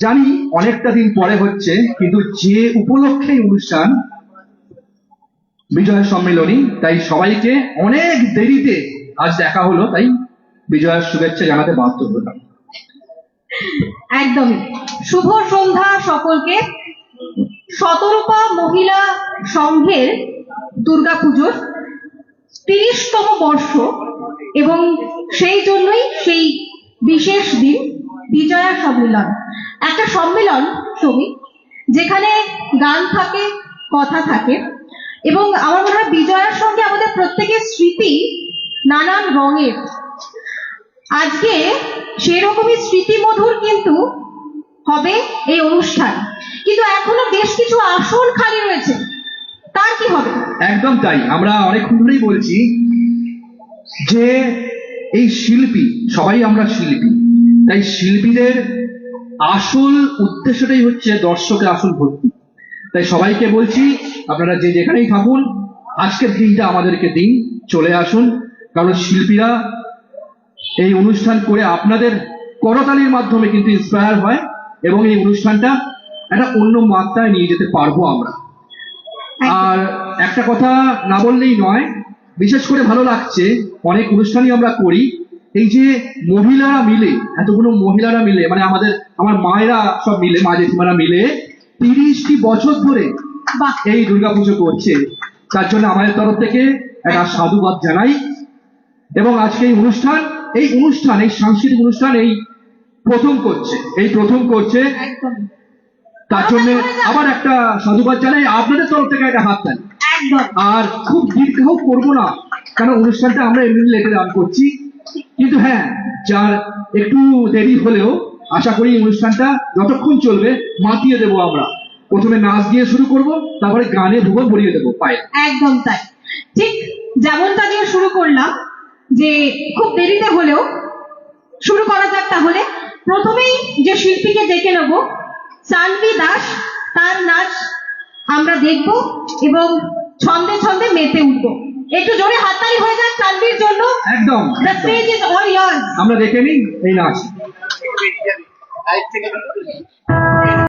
জানি অনেকটা দিন পরে হচ্ছে, কিন্তু যে উপলক্ষে অনুষ্ঠান, বিজয় সম্মেলনী, তাই সবাইকে অনেক দেরিতে আজ দেখা হলো, তাই বিজয়ের শুভেচ্ছা জানাতে বাধ্য হলাম। একদমই। শুভ সন্ধ্যা সকলকে। শতরূপা মহিলা সংঘের দুর্গাপুজোর তিরিশতম বর্ষ এবং সেই জন্যই সেই বিশেষ দিন বিজয়া সম্মিলন। একটা সম্মেলন ছবি যেখানে গান থাকে, কথা থাকে, এবং আমার মনে হয় বিজয়ার সঙ্গে আমাদের প্রত্যেকের স্মৃতি নানান রঙের। আজকে সেরকমই স্মৃতিমধুর কিন্তু হবে এই অনুষ্ঠান। কিন্তু এখনও বেশ কিছু আসন খালি রয়েছে। তার কি হবে? একদম তাই। আমরা অনেকক্ষণ ধরেই বলছি যে এই শিল্পী, সবাই আমরা শিল্পী। তাই শিল্পীদের আসল উদ্দেশ্যটাই হচ্ছে দর্শকের আসল ভর্তি তাই সবাইকে বলছি আপনারা যে যেখানেই থাকুন আজকের দিনটা আমাদেরকে দিন চলে আসুন। কারণ শিল্পীরা এই অনুষ্ঠান করে আপনাদের করতালির মাধ্যমে কিন্তু ইন্সপায়ার হয় এবং এই অনুষ্ঠানটা একটা অন্য মাত্রায় নিয়ে যেতে পারব আমরা। আর একটা কথা না বললেই নয় বিশেষ করে ভালো লাগছে অনেক অনুষ্ঠানই আমরা করি এই যে মহিলারা মিলে এতগুলো মহিলারা মিলে মানে আমাদের আমার মায়েরা সব মিলে মা জেঠিমারা মিলে তিরিশটি বছর ধরে এই দুর্গাপুজো করছে। তার জন্য আমাদের তরফ থেকে একটা সাধুবাদ জানাই। এবং আজকে এই অনুষ্ঠান এই অনুষ্ঠান এই সাংস্কৃতিক অনুষ্ঠান এই প্রথম করছে। এই প্রথম করছে। তার জন্য আবার একটা সাধুবাদ জানাই। আপনাদের তরফ থেকে একটা হাত দেন। আর খুব দীর্ঘ করব না কারণ অনুষ্ঠানটা আমরা এমনি লেটে রান করছি। কিন্তু হ্যাঁ যার একটু দেরি হলেও আশা করি অনুষ্ঠানটা যতক্ষণ চলবে মাতিয়ে দেবো আমরা। প্রথমে নাচ দিয়ে শুরু করব, তারপরে গানে ভুবন ভরিয়ে দেবো, পায়ে। একদম তাই। ঠিক যেমনটা দিয়ে শুরু করলাম, যে খুব দেরিতে হলেও শুরু করা যাক তাহলে। প্রথমেই যে শিল্পীকে ডেকে নেব, সানভি দাস, তার নাচ আমরা দেখব এবং ছন্দে ছন্দে মেতে উঠব। একটু জোরে হাততালি হয়ে যাক সানভির জন্য একদম the stage is all yours আমরা দেখে নিই এই নাচ।